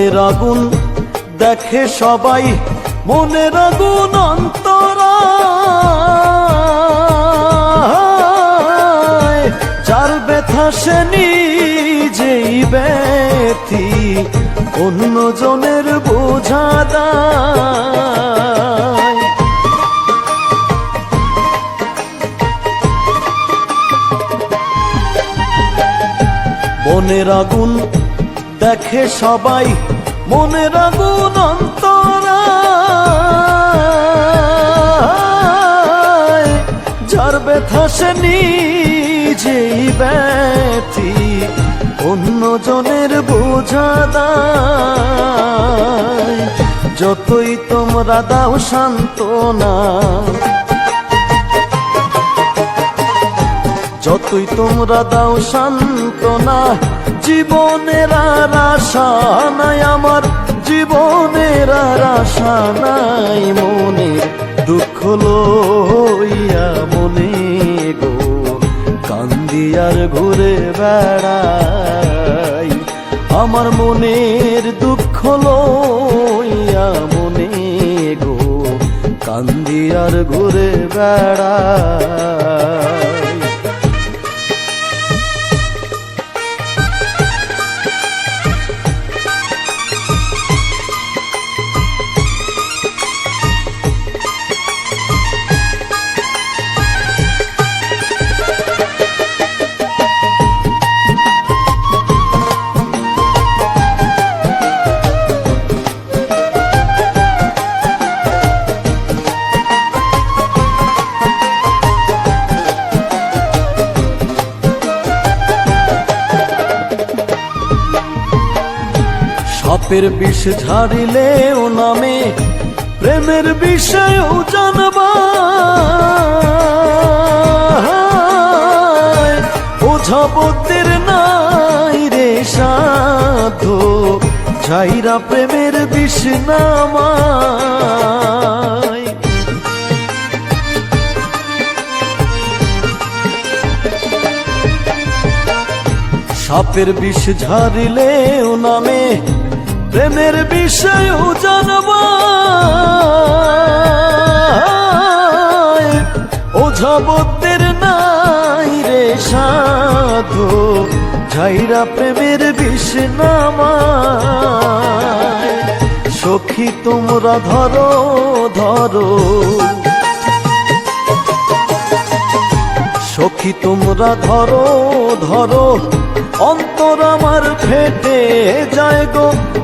আগুন দেখে সবাই মনের আগুন অন্তরা। যার ব্যথা সে নিজেই ব্যথি অন্য জনের বোঝা মনের আগুন দেখে সবাই মনের আগুন অন্তরা যার ব্যথা সে নিজেই ব্যথি অন্য জনের বোঝা দায়। যতই তোমরা দাও সান্ত্বনা, যতই তোমরা দাও সান্ত্বনা জীবনের আর আশা নাই, আমার জীবনের আর আশা নাই মনের দুঃখ লইয়া মনে গো, কান্দি আর ঘুরে বেড়াই। আমার মনের দুঃখ লইয়া মনে গো, কান্দি আর ঘুরে বেড়াই। সাপের বিষ ঝাড়িলে ও নামে প্রেমের বিষয়েও জানবা। ওঝাবতের নাই রে সাধ ঝাইরা প্রেমের বিষ নামায়। সাপের বিষ ঝাড়িলে ও নামে প্রেমের বিষয়েও জানবা। ওঝাবতের নাই রে সাধু, ঝাইরা প্রেমের বিষ নামায়। সখী তোমরা ধরো ধরো। সখী তোমরা ধরো ধরো। অন্তর আমার ফেটে যায় গো।